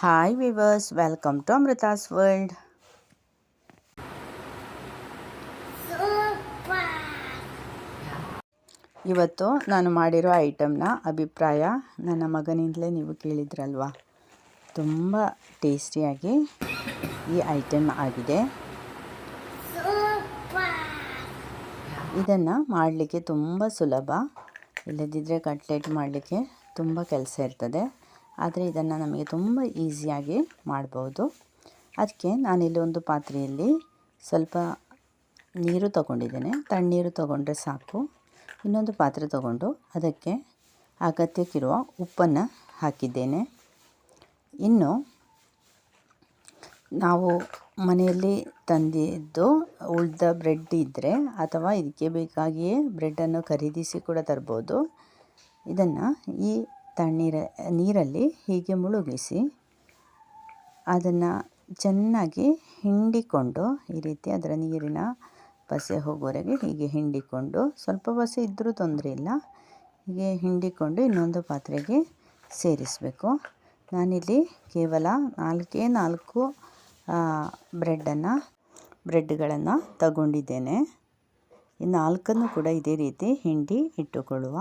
Hi viewers welcome to Amrutha's world ಇವತ್ತು ನಾನು ಮಾಡಿರೋ ಐಟಮ್ನ ಅಭಿಪ್ರಾಯ ನನ್ನ ಮಗನಿಂದಲೇ ನೀವು ಕೇಳಿದ್ರಲ್ವಾ? ತುಂಬ ಟೇಸ್ಟಿಯಾಗಿ ಈ ಐಟಮ್ ಆಗಿದೆ. ಇದನ್ನು ಮಾಡಲಿಕ್ಕೆ ತುಂಬ ಸುಲಭ. ಇಲ್ಲದಿದ್ದರೆ ಕಟ್ಲೆಟ್ ಮಾಡಲಿಕ್ಕೆ ತುಂಬ ಕೆಲಸ ಇರ್ತದೆ. ಆದರೆ ಇದನ್ನು ನಮಗೆ ತುಂಬ ಈಸಿಯಾಗಿ ಮಾಡ್ಬೋದು. ಅದಕ್ಕೆ ನಾನಿಲ್ಲಿ ಒಂದು ಪಾತ್ರೆಯಲ್ಲಿ ಸ್ವಲ್ಪ ನೀರು ತಗೊಂಡಿದ್ದೇನೆ. ತಣ್ಣೀರು ತಗೊಂಡ್ರೆ ಸಾಕು. ಇನ್ನೊಂದು ಪಾತ್ರೆ ತಗೊಂಡು ಅದಕ್ಕೆ ಅಗತ್ಯಕ್ಕಿರುವ ಉಪ್ಪನ್ನು ಹಾಕಿದ್ದೇನೆ. ಇನ್ನು ನಾವು ಮನೆಯಲ್ಲಿ ತಂದಿದ್ದು ಉಳಿದ ಬ್ರೆಡ್ ಇದ್ದರೆ ಅಥವಾ ಇದಕ್ಕೆ ಬೇಕಾಗಿಯೇ ಬ್ರೆಡ್ಡನ್ನು ಖರೀದಿಸಿ ಕೂಡ ತರ್ಬೋದು. ಇದನ್ನು ಈ ತಣ್ಣೀರ, ನೀರಲ್ಲಿ ಹೀಗೆ ಮುಳುಗಿಸಿ ಅದನ್ನು ಚೆನ್ನಾಗಿ ಹಿಂಡಿಕೊಂಡು ಈ ರೀತಿ ಅದರ ನೀರಿನ ಪಸೆ ಹೋಗೋವರೆಗೆ ಹೀಗೆ ಹಿಂಡಿಕೊಂಡು ಸ್ವಲ್ಪ ಪಸೆ ಇದ್ದರೂ ತೊಂದರೆ ಇಲ್ಲ. ಹೀಗೆ ಹಿಂಡಿಕೊಂಡು ಇನ್ನೊಂದು ಪಾತ್ರೆಗೆ ಸೇರಿಸಬೇಕು. ನಾನಿಲ್ಲಿ ಕೇವಲ ನಾಲ್ಕೇ ನಾಲ್ಕು ಬ್ರೆಡ್ಡನ್ನು ಬ್ರೆಡ್ಗಳನ್ನು ತಗೊಂಡಿದ್ದೇನೆ. ಈ ನಾಲ್ಕನ್ನು ಕೂಡ ಇದೇ ರೀತಿ ಹಿಂಡಿ ಇಟ್ಟುಕೊಳ್ಳುವ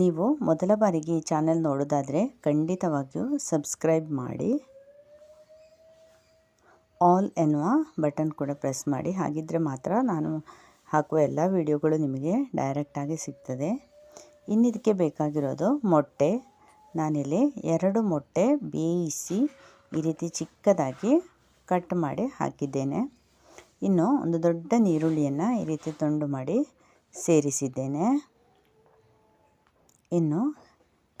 ನೀವು ಮೊದಲ ಬಾರಿಗೆ ಈ ಚಾನೆಲ್ ನೋಡೋದಾದರೆ ಖಂಡಿತವಾಗಿಯೂ ಸಬ್ಸ್ಕ್ರೈಬ್ ಮಾಡಿ, ಆಲ್ ಎನ್ನುವ ಬಟನ್ ಕೂಡ ಪ್ರೆಸ್ ಮಾಡಿ. ಹಾಗಿದ್ದರೆ ಮಾತ್ರ ನಾನು ಹಾಕುವ ಎಲ್ಲ ವಿಡಿಯೋಗಳು ನಿಮಗೆ ಡೈರೆಕ್ಟಾಗಿ ಸಿಗ್ತದೆ. ಇನ್ನಿದಕ್ಕೆ ಬೇಕಾಗಿರೋದು ಮೊಟ್ಟೆ. ನಾನಿಲ್ಲಿ ಎರಡು ಮೊಟ್ಟೆ ಬೇಯಿಸಿ ಈ ರೀತಿ ಚಿಕ್ಕದಾಗಿ ಕಟ್ ಮಾಡಿ ಹಾಕಿದ್ದೇನೆ. ಇನ್ನು ಒಂದು ದೊಡ್ಡ ನೀರುಳ್ಳಿಯನ್ನು ಈ ರೀತಿ ತುಂಡು ಮಾಡಿ ಸೇರಿಸಿದ್ದೇನೆ. ಇನ್ನು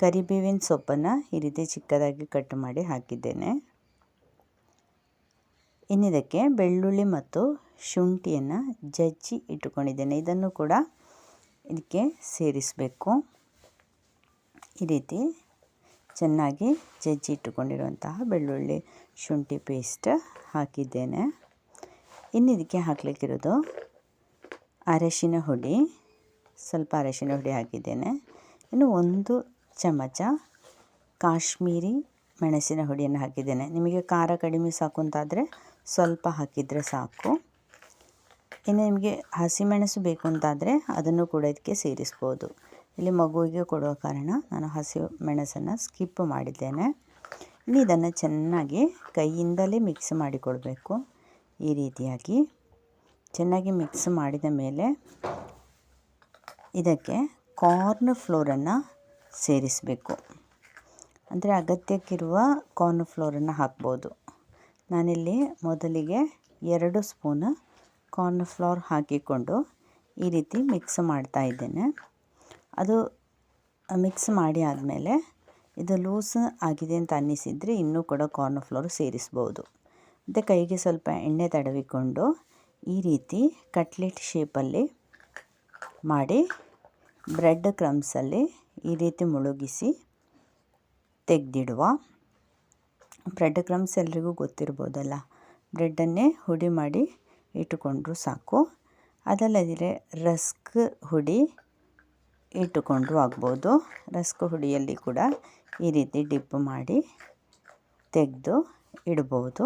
ಕರಿಬೇವಿನ ಸೊಪ್ಪನ್ನು ಈ ರೀತಿ ಚಿಕ್ಕದಾಗಿ ಕಟ್ ಮಾಡಿ ಹಾಕಿದ್ದೇನೆ. ಇನ್ನಿದಕ್ಕೆ ಬೆಳ್ಳುಳ್ಳಿ ಮತ್ತು ಶುಂಠಿಯನ್ನು ಜಜ್ಜಿ ಇಟ್ಟುಕೊಂಡಿದ್ದೇನೆ. ಇದನ್ನು ಕೂಡ ಇದಕ್ಕೆ ಸೇರಿಸಬೇಕು. ಈ ರೀತಿ ಚೆನ್ನಾಗಿ ಜಜ್ಜಿ ಇಟ್ಟುಕೊಂಡಿರುವಂತಹ ಬೆಳ್ಳುಳ್ಳಿ, ಶುಂಠಿ ಪೇಸ್ಟ್ ಹಾಕಿದ್ದೇನೆ. ಇನ್ನು ಇದಕ್ಕೆ ಹಾಕಲಿಕ್ಕಿರೋದು ಅರಶಿನ ಹುಡಿ. ಸ್ವಲ್ಪ ಅರಶಿನ ಹುಡಿ ಹಾಕಿದ್ದೇನೆ. ಇನ್ನು ಒಂದು ಚಮಚ ಕಾಶ್ಮೀರಿ ಮೆಣಸಿನ ಹುಡಿಯನ್ನು ಹಾಕಿದ್ದೇನೆ. ನಿಮಗೆ ಖಾರ ಕಡಿಮೆ ಸಾಕು ಅಂತಾದರೆ ಸ್ವಲ್ಪ ಹಾಕಿದರೆ ಸಾಕು. ಇನ್ನು ನಿಮಗೆ ಹಸಿಮೆಣಸು ಬೇಕು ಅಂತಾದರೆ ಅದನ್ನು ಕೂಡ ಇದಕ್ಕೆ ಸೇರಿಸ್ಬೋದು. ಇಲ್ಲಿ ಮಗುವಿಗೆ ಕೊಡುವ ಕಾರಣ ನಾನು ಹಸಿ ಮೆಣಸನ್ನು ಸ್ಕಿಪ್ ಮಾಡಿದ್ದೇನೆ. ಇನ್ನು ಇದನ್ನು ಚೆನ್ನಾಗಿ ಕೈಯಿಂದಲೇ ಮಿಕ್ಸ್ ಮಾಡಿಕೊಳ್ಬೇಕು. ಈ ರೀತಿಯಾಗಿ ಚೆನ್ನಾಗಿ ಮಿಕ್ಸ್ ಮಾಡಿದ ಮೇಲೆ ಇದಕ್ಕೆ ಕಾರ್ನ್ ಫ್ಲೋರನ್ನು ಸೇರಿಸಬೇಕು. ಅಂದರೆ ಅಗತ್ಯಕ್ಕಿರುವ ಕಾರ್ನ್ ಫ್ಲೋರನ್ನು ಹಾಕ್ಬೋದು. ನಾನಿಲ್ಲಿ ಮೊದಲಿಗೆ ಎರಡು ಸ್ಪೂನ್ ಕಾರ್ನ್ ಫ್ಲೋರ್ ಹಾಕಿಕೊಂಡು ಈ ರೀತಿ ಮಿಕ್ಸ್ ಮಾಡ್ತಾ ಇದ್ದೇನೆ. ಅದು ಮಿಕ್ಸ್ ಮಾಡಿ ಆದಮೇಲೆ ಇದು ಲೂಸ್ ಆಗಿದೆ ಅಂತ ಅನ್ನಿಸಿದರೆ ಇನ್ನೂ ಕೂಡ ಕಾರ್ನ್ ಫ್ಲೋರ್ ಸೇರಿಸ್ಬೋದು. ಮತ್ತು ಕೈಗೆ ಸ್ವಲ್ಪ ಎಣ್ಣೆ ತಡವಿಕೊಂಡು ಈ ರೀತಿ ಕಟ್ಲೆಟ್ ಶೇಪಲ್ಲಿ ಮಾಡಿ ಬ್ರೆಡ್ ಕ್ರಮ್ಸಲ್ಲಿ ಈ ರೀತಿ ಮುಳುಗಿಸಿ ತೆಗೆದಿಡುವ. ಬ್ರೆಡ್ ಕ್ರಮ್ಸ್ ಎಲ್ರಿಗೂ ಗೊತ್ತಿರ್ಬೋದಲ್ಲ. ಬ್ರೆಡ್ಡನ್ನೇ ಹುಡಿ ಮಾಡಿ ಇಟ್ಟುಕೊಂಡ್ರು ಸಾಕು. ಅದಲ್ಲದಿರೆ ರಸ್ಕ್ ಹುಡಿ ಇಟ್ಟುಕೊಂಡ್ರು ಆಗ್ಬೋದು. ರಸ್ಕ್ ಹುಡಿಯಲ್ಲಿ ಕೂಡ ಈ ರೀತಿ ಡಿಪ್ ಮಾಡಿ ತೆಗೆದು ಇಡ್ಬೋದು.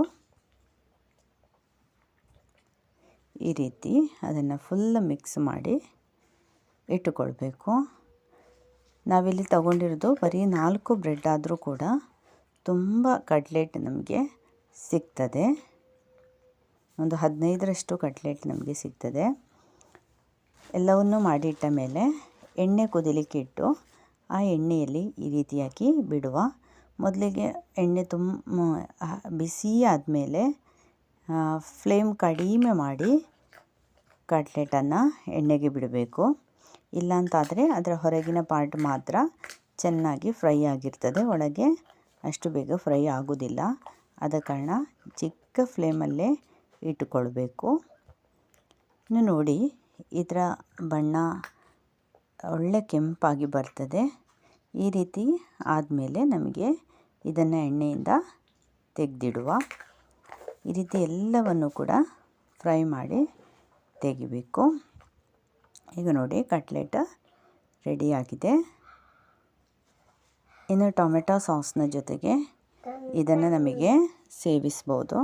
ಈ ರೀತಿ ಅದನ್ನು ಫುಲ್ ಮಿಕ್ಸ್ ಮಾಡಿ ಇಟ್ಟುಕೊಳ್ಬೇಕು. ನಾವಿಲ್ಲಿ ತಗೊಂಡಿರೋದು ಬರೀ ನಾಲ್ಕು ಬ್ರೆಡ್ ಆದರೂ ಕೂಡ ತುಂಬ ಕಡ್ಲೆಟ್ ನಮಗೆ ಸಿಗ್ತದೆ. ಒಂದು ಹದಿನೈದರಷ್ಟು ಕಟ್ಲೆಟ್ ನಮಗೆ ಸಿಗ್ತದೆ. ಎಲ್ಲವನ್ನು ಮಾಡಿಟ್ಟ ಮೇಲೆ ಎಣ್ಣೆ ಕುದಿಲಿಕ್ಕೆ ಇಟ್ಟು ಆ ಎಣ್ಣೆಯಲ್ಲಿ ಈ ರೀತಿಯಾಗಿ ಬಿಡುವ. ಮೊದಲಿಗೆ ಎಣ್ಣೆ ತುಂಬ ಬಿಸಿ ಆದಮೇಲೆ ಫ್ಲೇಮ್ ಕಡಿಮೆ ಮಾಡಿ ಕಟ್ಲೆಟನ್ನು ಎಣ್ಣೆಗೆ ಬಿಡಬೇಕು. ಇಲ್ಲಾಂತಾದರೆ ಅದರ ಹೊರಗಿನ ಪಾರ್ಟ್ ಮಾತ್ರ ಚೆನ್ನಾಗಿ ಫ್ರೈ ಆಗಿರ್ತದೆ. ಒಳಗೆ ಅಷ್ಟು ಬೇಗ ಫ್ರೈ ಆಗೋದಿಲ್ಲ. ಆದ ಕಾರಣ ಚಿಕ್ಕ ಫ್ಲೇಮಲ್ಲೇ ಇಟ್ಟುಕೊಳ್ಬೇಕು. ಇನ್ನು ನೋಡಿ ಇದರ ಬಣ್ಣ ಒಳ್ಳೆ ಕೆಂಪಾಗಿ ಬರ್ತದೆ. ಈ ರೀತಿ ಆದಮೇಲೆ ನಮಗೆ ಇದನ್ನು ಎಣ್ಣೆಯಿಂದ ತೆಗೆದಿಡುವ. ಈ ರೀತಿ ಎಲ್ಲವನ್ನು ಕೂಡ ಫ್ರೈ ಮಾಡಿ ತೆಗಿಬೇಕು. ಈಗ ನೋಡಿ ಕಟ್ಲೆಟ್ ರೆಡಿಯಾಗಿದೆ ಇನ್ನು ಟೊಮೆಟೊ ಸಾಸ್ನ ಜೊತೆಗೆ ಇದನ್ನು ನಮಗೆ ಸೇವಿಸ್ಬೋದು.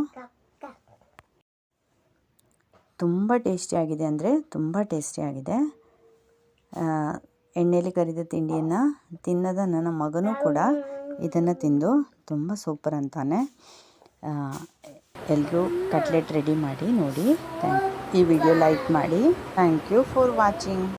ತುಂಬ ಟೇಸ್ಟಿಯಾಗಿದೆ ಅಂದರೆ ತುಂಬ ಟೇಸ್ಟಿಯಾಗಿದೆ ಎಣ್ಣೆಯಲ್ಲಿ ಕರಿದ ತಿಂಡಿಯನ್ನು ತಿನ್ನದ ನನ್ನ ಮಗನೂ ಕೂಡ ಇದನ್ನು ತಿಂದು ತುಂಬ ಸೂಪರ್ ಅಂತಾನೆ. ಎಲ್ಲರೂ ಕಟ್ಲೆಟ್ ರೆಡಿ ಮಾಡಿ ನೋಡಿ. ಥ್ಯಾಂಕ್ ಈ ವಿಡಿಯೋ ಲೈಕ್ ಮಾಡಿ. Thank you for watching